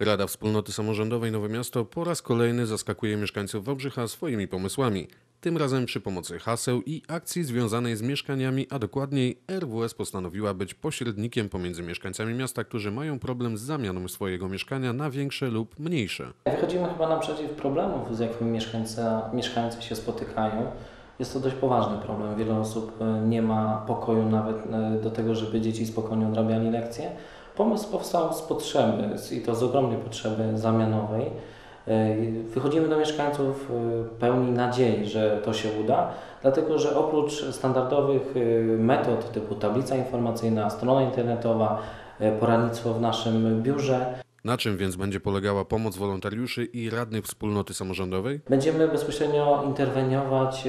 Rada Wspólnoty Samorządowej Nowe Miasto po raz kolejny zaskakuje mieszkańców Wałbrzycha swoimi pomysłami. Tym razem przy pomocy haseł i akcji związanej z mieszkaniami, a dokładniej RWS postanowiła być pośrednikiem pomiędzy mieszkańcami miasta, którzy mają problem z zamianą swojego mieszkania na większe lub mniejsze. Wychodzimy chyba naprzeciw problemów, z jakimi mieszkańcy, się spotykają. Jest to dość poważny problem. Wiele osób e, nie ma pokoju nawet e, do tego, żeby dzieci spokojnie odrabiali lekcje. Pomysł powstał z potrzeby i to z ogromnej potrzeby zamianowej. E, Wychodzimy do mieszkańców e, pełni nadziei, że to się uda, dlatego że oprócz standardowych e, metod typu tablica informacyjna, strona internetowa, poradnictwo w naszym biurze, Na czym więc będzie polegała pomoc wolontariuszy i radnych wspólnoty samorządowej? Będziemy bezpośrednio interweniować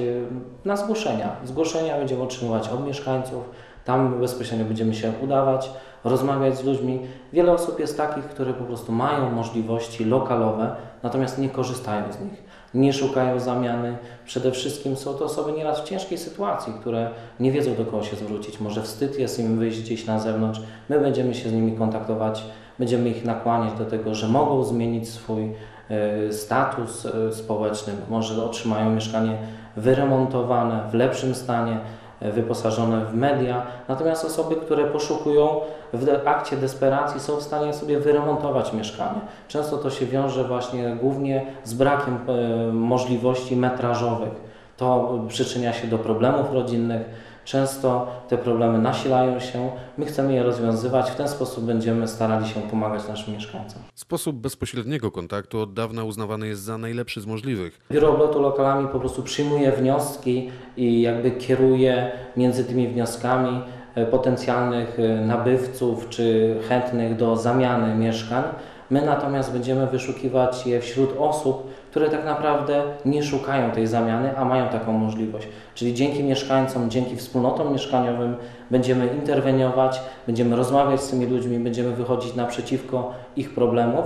na zgłoszenia. Zgłoszenia będziemy otrzymywać od mieszkańców, tam bezpośrednio będziemy się udawać, rozmawiać z ludźmi. Wiele osób jest takich, które po prostu mają możliwości lokalowe, natomiast nie korzystają z nich, nie szukają zamiany. Przede wszystkim są to osoby nieraz w ciężkiej sytuacji, które nie wiedzą do kogo się zwrócić. Może wstyd jest im wyjść gdzieś na zewnątrz. My będziemy się z nimi kontaktować, będziemy ich nakłaniać do tego, że mogą zmienić swój e, status e, społeczny, może otrzymają mieszkanie wyremontowane, w lepszym stanie, wyposażone w media. Natomiast osoby, które poszukują w akcie desperacji, są w stanie sobie wyremontować mieszkanie. Często to się wiąże właśnie głównie z brakiem e, możliwości metrażowych. To przyczynia się do problemów rodzinnych. Często te problemy nasilają się, my chcemy je rozwiązywać, w ten sposób będziemy starali się pomagać naszym mieszkańcom. Sposób bezpośredniego kontaktu od dawna uznawany jest za najlepszy z możliwych. Biuro Obrotu Lokalami po prostu przyjmuje wnioski i jakby kieruje między tymi wnioskami e, potencjalnych e, nabywców czy chętnych do zamiany mieszkań. My natomiast będziemy wyszukiwać je wśród osób, które tak naprawdę nie szukają tej zamiany, a mają taką możliwość. Czyli dzięki mieszkańcom, dzięki wspólnotom mieszkaniowym będziemy interweniować, będziemy rozmawiać z tymi ludźmi, będziemy wychodzić naprzeciwko ich problemów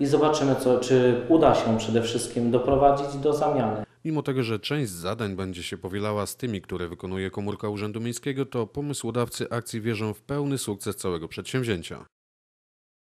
i zobaczymy, co, czy uda się przede wszystkim doprowadzić do zamiany. Mimo tego, że część zadań będzie się powielała z tymi, które wykonuje komórka Urzędu Miejskiego, to pomysłodawcy akcji wierzą w pełny sukces całego przedsięwzięcia.